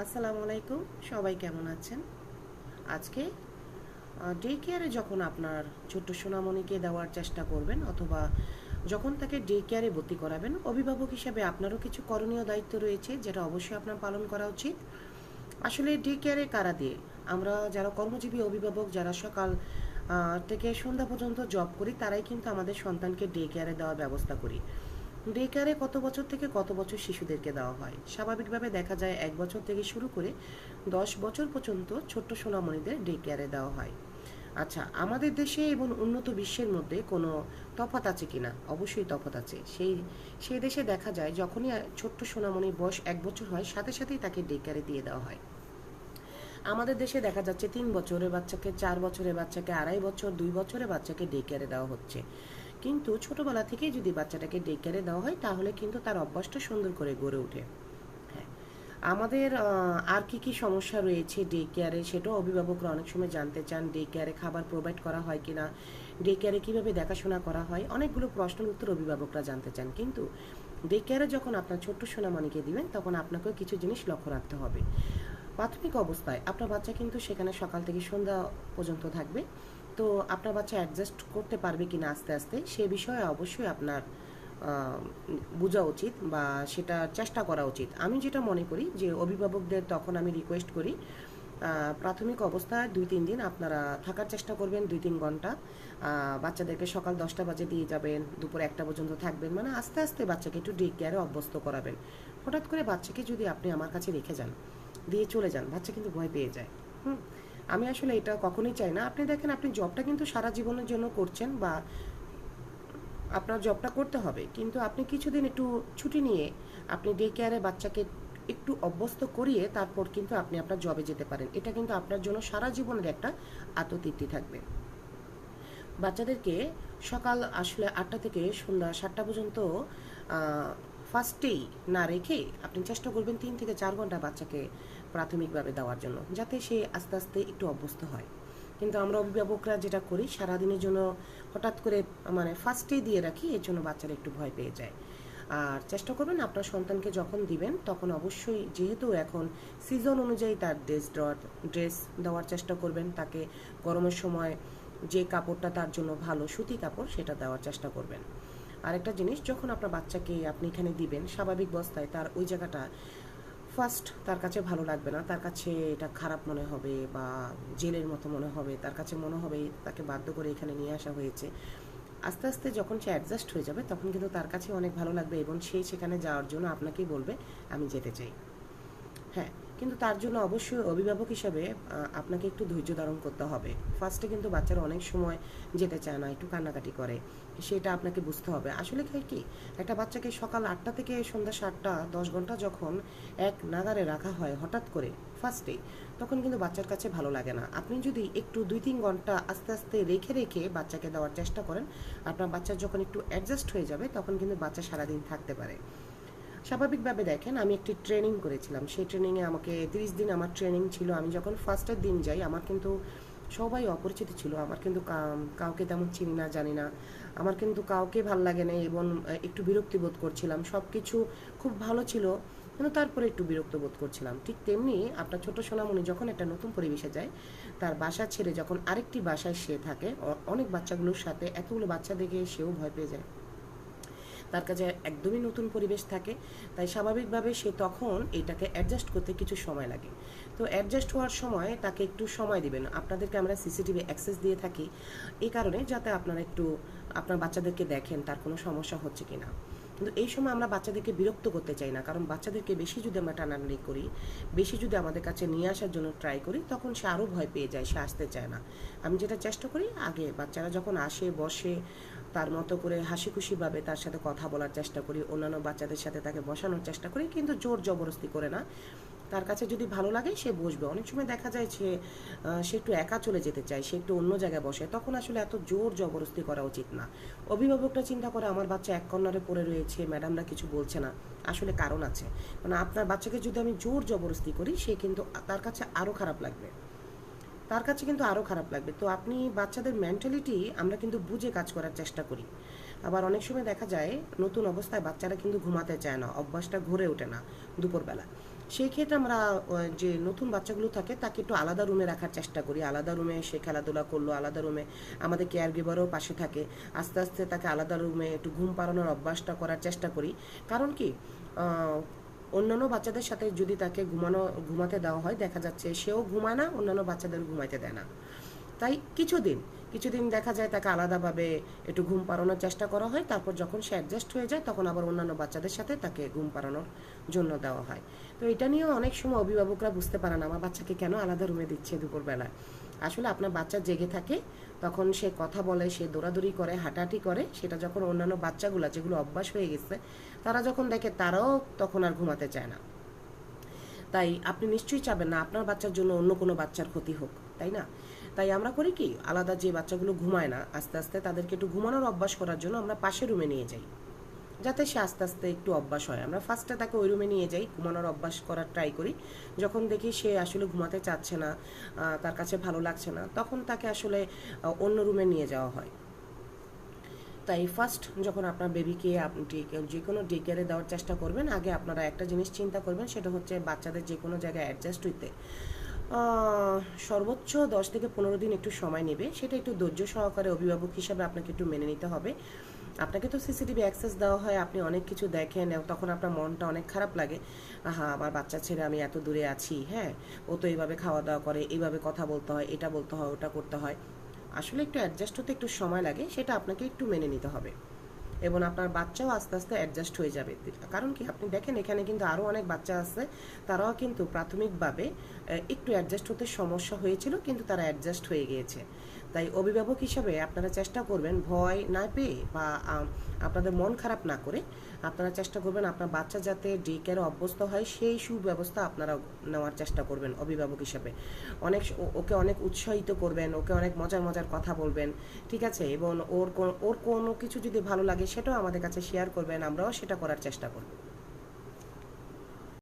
আসসালামু আলাইকুম, সবাই কেমন আছেন? আজকে ডে কেয়ারে যখন আপনার ছোট্ট সোনামণিকে দেওয়ার চেষ্টা করবেন অথবা যখন তাকে ডে কেয়ারে ভর্তি করাবেন, অভিভাবক হিসাবে আপনারও কিছু করণীয় দায়িত্ব রয়েছে যেটা অবশ্যই আপনার পালন করা উচিত। আসলে ডে কেয়ারে কারা দিয়ে? আমরা যারা কর্মজীবী অভিভাবক, যারা সকাল থেকে সন্ধ্যা পর্যন্ত জব করি, তারাই কিন্তু আমাদের সন্তানকে ডে কেয়ারে দেওয়ার ব্যবস্থা করি। ডে কেয়ারে কত বছর থেকে কত বছর শিশুদেরকে দেওয়া হয়? স্বাভাবিকভাবে দেখা যায় এক বছর থেকে শুরু করে দশ বছর পর্যন্ত ছোট্ট সোনামণিদের ডে কেয়ারে দেওয়া হয়। আচ্ছা আমাদের দেশে এবং উন্নত বিশ্বের মধ্যে কোনো তফাত আছে কিনা? অবশ্যই তফাত আছে। সেই সেই দেশে দেখা যায় যখনই ছোট্ট সোনামণির বয়স এক বছর হয়, সাথে সাথেই তাকে ডে কেয়ারে দিয়ে দেওয়া হয়। আমাদের দেশে দেখা যাচ্ছে তিন বছরের বাচ্চাকে, চার বছরের বাচ্চাকে, আড়াই বছর, দুই বছরের বাচ্চাকে ডে কেয়ারে দেওয়া হচ্ছে। কিন্তু ছোটবেলা থেকেই যদি বাচ্চাটাকে ডে কেয়ারে দেওয়া হয়, তাহলে কিন্তু তার অভ্যাসটা সুন্দর করে গড়ে ওঠে। হ্যাঁ। আমাদের আর কি কি সমস্যা রয়েছে ডে কেয়ারে সেটাও অভিভাবকরা অনেক সময় জানতে চান ডে কেয়ারে খাবার প্রোভাইড করা হয় কিনা ডে কেয়ারে কীভাবে দেখাশোনা করা হয়, অনেকগুলো প্রশ্নের উত্তর অভিভাবকরা জানতে চান। কিন্তু ডে কেয়ারে যখন আপনার ছোট্ট সোনামানিকে দিবেন, তখন আপনাকেও কিছু জিনিস লক্ষ্য রাখতে হবে। প্রাথমিক অবস্থায় আপনার বাচ্চা কিন্তু সেখানে সকাল থেকে সন্ধ্যা পর্যন্ত থাকবে। তো আপনার বাচ্চা অ্যাডজাস্ট করতে পারবে কি না আস্তে আস্তে, সে বিষয়ে অবশ্যই আপনার বোঝা উচিত বা সেটা চেষ্টা করা উচিত। আমি যেটা মনে করি যে অভিভাবকদের তখন আমি রিকোয়েস্ট করি প্রাথমিক অবস্থায় দুই তিন দিন আপনারা থাকার চেষ্টা করবেন, দুই তিন ঘণ্টা। বাচ্চাদেরকে সকাল দশটা বাজে দিয়ে যাবেন, দুপুর একটা পর্যন্ত থাকবেন মানে আস্তে আস্তে বাচ্চাকে একটু ডে কেয়ারে অভ্যস্ত করাবেন। হঠাৎ করে বাচ্চাকে যদি আপনি আমার কাছে রেখে যান, দিয়ে চলে যান, বাচ্চা কিন্তু ভয় পেয়ে যায়। হুম? আমি আসলে এটা কখনোই চাই না। আপনি দেখেন, আপনি জবটা কিন্তু সারা জীবনের জন্য করছেন বা আপনার জবটা করতে হবে। কিন্তু আপনি কিছুদিন একটু ছুটি নিয়ে আপনি ডে কেয়ারে বাচ্চাকে একটু অভ্যস্ত করিয়ে তারপর কিন্তু আপনি আপনার জবে যেতে পারেন। এটা কিন্তু আপনার জন্য সারা জীবনের একটা আত্মতৃপ্তি থাকবে। বাচ্চাদেরকে সকাল আসলে আটটা থেকে সন্ধ্যা সাতটা পর্যন্ত ফার্স্টেই না রেখে আপনি চেষ্টা করবেন তিন থেকে চার ঘণ্টা বাচ্চাকে প্রাথমিকভাবে দেওয়ার জন্য, যাতে সে আস্তে আস্তে একটু অভ্যস্ত হয়। কিন্তু আমরা অভিভাবকরা যেটা করি, সারাদিনের জন্য হঠাৎ করে মানে ফার্স্টেই দিয়ে রাখি, এর জন্য বাচ্চারা একটু ভয় পেয়ে যায়। আর চেষ্টা করবেন আপনার সন্তানকে যখন দিবেন, তখন অবশ্যই যেহেতু এখন সিজন অনুযায়ী তার ড্রেস ড্রেস দেওয়ার চেষ্টা করবেন, তাকে গরমের সময় যে কাপড়টা তার জন্য ভালো, সুতি কাপড়, সেটা দেওয়ার চেষ্টা করবেন। আরেকটা জিনিস, যখন আপনার বাচ্চাকে আপনি এখানে দিবেন, স্বাভাবিক অবস্থায় তার ওই জায়গাটা ফার্স্ট তার কাছে ভালো লাগবে না, তার কাছে এটা খারাপ মনে হবে বা জেলের মতো মনে হবে, তার কাছে মনে হবে তাকে বাধ্য করে এখানে নিয়ে আসা হয়েছে। আস্তে আস্তে যখন সে অ্যাডজাস্ট হয়ে যাবে, তখন কিন্তু তার কাছে অনেক ভালো লাগবে এবং সে সেখানে যাওয়ার জন্য আপনাকেই বলবে, আমি যেতে চাই। হ্যাঁ কিন্তু তার জন্য অবশ্যই অভিভাবক হিসাবে আপনাকে একটু ধৈর্য ধারণ করতে হবে। ফার্স্টে কিন্তু বাচ্চারা অনেক সময় যেতে চায় না, একটু কান্নাকাটি করে, সেটা আপনাকে বুঝতে হবে। আসলে কি কি, একটা বাচ্চাকে সকাল আটটা থেকে সন্ধ্যা সাতটা, দশ ঘণ্টা যখন এক নাগারে রাখা হয় হঠাৎ করে ফার্স্টে তখন কিন্তু বাচ্চার কাছে ভালো লাগে না। আপনি যদি একটু দুই তিন ঘণ্টা আস্তে আস্তে রেখে রেখে বাচ্চাকে দেওয়ার চেষ্টা করেন, আপনার বাচ্চা যখন একটু অ্যাডজাস্ট হয়ে যাবে, তখন কিন্তু বাচ্চা সারাদিন থাকতে পারে। স্বাভাবিকভাবে দেখেন, আমি একটি ট্রেনিং করেছিলাম। সেই ট্রেনিংয়ে আমাকে তিরিশ দিন আমার ট্রেনিং ছিল। আমি যখন ফার্স্টের দিন যাই, আমার কিন্তু সবাই অপরিচিত ছিল। আমার কিন্তু কাউকে তেমন চিনি না, জানি না। আমার কিন্তু কাউকে ভালো লাগে না এবং একটু বিরক্তি বোধ করছিলাম। সব কিছু খুব ভালো ছিল, কিন্তু তারপরে একটু বিরক্ত বোধ করছিলাম। ঠিক তেমনি আপনার ছোট সোনামণি যখন একটা নতুন পরিবেশে যায়, তার বাসা ছেড়ে যখন আরেকটি বাসায় সে থাকে অনেক বাচ্চাগুলোর সাথে এতগুলো বাচ্চা দেখে সেও ভয় পেয়ে যায়। তার কাছে একদমই নতুন পরিবেশ থাকে, তাই স্বাভাবিকভাবে সে তখন এটাকে অ্যাডজাস্ট করতে কিছু সময় লাগে। তো অ্যাডজাস্ট হওয়ার সময় তাকে একটু সময় দিবেন। আপনাদেরকে আমরা সিসিটিভি অ্যাক্সেস দিয়ে থাকি এই কারণে যাতে আপনারা একটু, আপনার বাচ্চাদেরকে দেখেন তার কোনো সমস্যা হচ্ছে কিনা। কিন্তু এই সময় আমরা বাচ্চাদেরকে বিরক্ত করতে চাই না, কারণ বাচ্চাদেরকে বেশি যদি আমরা টানাটানি করি, বেশি যদি আমাদের কাছে নিয়ে আসার জন্য ট্রাই করি, তখন সে আরও ভয় পেয়ে যায়, সে আসতে চায় না। আমি যেটা চেষ্টা করি, আগে বাচ্চারা যখন আসে, বসে, তার মতো করে হাসি খুশিভাবে তার সাথে কথা বলার চেষ্টা করি, অন্যান্য বাচ্চাদের সাথে তাকে বসানোর চেষ্টা করি, কিন্তু জোর জবরদস্তি করে না। তার কাছে যদি ভালো লাগে, সে বসবে। অনেক সময় দেখা যায় যে সে একটু একা চলে যেতে চায়, সে একটু অন্য জায়গায় বসে। তখন আসলে এত জোর জবরদস্তি করা উচিত না। অভিভাবকরা চিন্তা করে, আমার বাচ্চা এক কর্নারে পড়ে রয়েছে, ম্যাডামরা কিছু বলছে না। আসলে কারণ আছে। মানে আপনার বাচ্চাকে যদি আমি জোর জবরদস্তি করি, সে কিন্তু তার কাছে আরও খারাপ লাগবে। তার কাছে কিন্তু আরও খারাপ লাগবে। তো আপনি বাচ্চাদের মেন্টালিটি আমরা কিন্তু বুঝে কাজ করার চেষ্টা করি। আবার অনেক সময় দেখা যায়, নতুন অবস্থায় বাচ্চারা কিন্তু ঘুমাতে চায় না, অভ্যাসটা ঘুরে ওঠে না দুপুরবেলা। সেই ক্ষেত্রে আমরা যে নতুন বাচ্চাগুলো থাকে, তাকে একটু আলাদা রুমে রাখার চেষ্টা করি। আলাদা রুমে সে খেলাধুলা করল, আলাদা রুমে আমাদের কেয়ার গিভারও পাশে থাকে। আস্তে আস্তে তাকে আলাদা রুমে একটু ঘুম পাড়ানোর অভ্যাসটা করার চেষ্টা করি। কারণ কি অন্যান্য বাচ্চাদের সাথে যদি তাকে ঘুমানো, ঘুমাতে দেওয়া হয়, দেখা যাচ্ছে সেও ঘুমায় না, অন্যান্য বাচ্চাদের ঘুমাইতে দেয় না। তাই কিছুদিন কিছুদিন দেখা যায় তাকে আলাদাভাবে একটু ঘুম পাড়ানোর চেষ্টা করা হয়। তারপর যখন সে অ্যাডজাস্ট হয়ে যায়, তখন আবার অন্যান্য বাচ্চাদের সাথে তাকে ঘুম পাড়ানোর জন্য দেওয়া হয়। তো এটা নিয়েও অনেক সময় অভিভাবকরা বুঝতে পারে না, আমার বাচ্চাকে কেন আলাদা রুমে দিচ্ছে দুপুরবেলায়? আসলে আপনার বাচ্চা জেগে থাকে, তখন সে কথা বলে, সে দৌড়াদৌড়ি করে, হাঁটাহাঁটি করে, সেটা যখন অন্যান্য বাচ্চাগুলো যেগুলো অভ্যাস হয়ে গেছে, তারা যখন দেখে, তারাও তখন আর ঘুমাতে চায় না। তাই আপনি নিশ্চয়ই চাবেন না, আপনার বাচ্চার জন্য অন্য কোনো বাচ্চার ক্ষতি হোক, তাই না? তাই আমরা করি কি, আলাদা যে বাচ্চাগুলো ঘুমায় না, আস্তে আস্তে তাদেরকে একটু ঘুমানোর অভ্যাস করার জন্য আমরা পাশের রুমে নিয়ে যাই। যাতে সে আস্তে আস্তে একটু অভ্যাস হয়। আমরা ফার্স্টে তাকে ওই রুমে নিয়ে যাই, ঘুমানোর অভ্যাস করার ট্রাই করি। যখন দেখি সে আসলে ঘুমাতে চাচ্ছে না তার কাছে ভালো লাগছে না, তখন তাকে আসলে অন্য রুমে নিয়ে যাওয়া হয়। তাই ফার্স্ট যখন আপনার বেবিকে আপনি যে কোনো ডে কেয়ারে দেওয়ার চেষ্টা করবেন, আগে আপনারা একটা জিনিস চিন্তা করবেন, সেটা হচ্ছে বাচ্চাদের যে কোনো জায়গায় অ্যাডজাস্ট হইতে। সর্বোচ্চ দশ থেকে পনেরো দিন একটু সময় নেবে। সেটা একটু ধৈর্য সহকারে অভিভাবক হিসাবে আপনাকে একটু মেনে নিতে হবে। আপনাকে তো সিসিটিভি অ্যাক্সেস দেওয়া হয়, আপনি অনেক কিছু দেখেন তখন আপনার মনটা অনেক খারাপ লাগে। আহা, আমার বাচ্চা ছেড়ে আমি এত দূরে আছি হ্যাঁ? ও তো এইভাবে খাওয়া দাওয়া করে, এইভাবে কথা বলতে হয়, এটা বলতে হয়, ওটা করতে হয়। আসলে একটু অ্যাডজাস্ট হতে একটু সময় লাগে, সেটা আপনাকে একটু মেনে নিতে হবে। এবং আপনার বাচ্চাও আস্তে আস্তে অ্যাডজাস্ট হয়ে যাবে। কারণ কি, আপনি দেখেন এখানে কিন্তু আরও অনেক বাচ্চা আছে, তারাও কিন্তু প্রাথমিকভাবে একটু অ্যাডজাস্ট হতে সমস্যা হয়েছিল, কিন্তু তারা অ্যাডজাস্ট হয়ে গিয়েছে। তাই অভিভাবক হিসাবে আপনারা চেষ্টা করবেন ভয় না পেয়ে বা আপনাদের মন খারাপ না করে আপনারা চেষ্টা করবেন আপনার বাচ্চা যাতে ডে কেয়ারে অভ্যস্ত হয়, সেই সুব্যবস্থা আপনারা নেওয়ার চেষ্টা করবেন অভিভাবক হিসাবে। অনেক ওকে অনেক উৎসাহিত করবেন, ওকে অনেক মজার মজার কথা বলবেন, ঠিক আছে? এবং ওর ওর কোনো কিছু যদি ভালো লাগে সেটাও আমাদের কাছে শেয়ার করবেন, আমরাও সেটা করার চেষ্টা করব।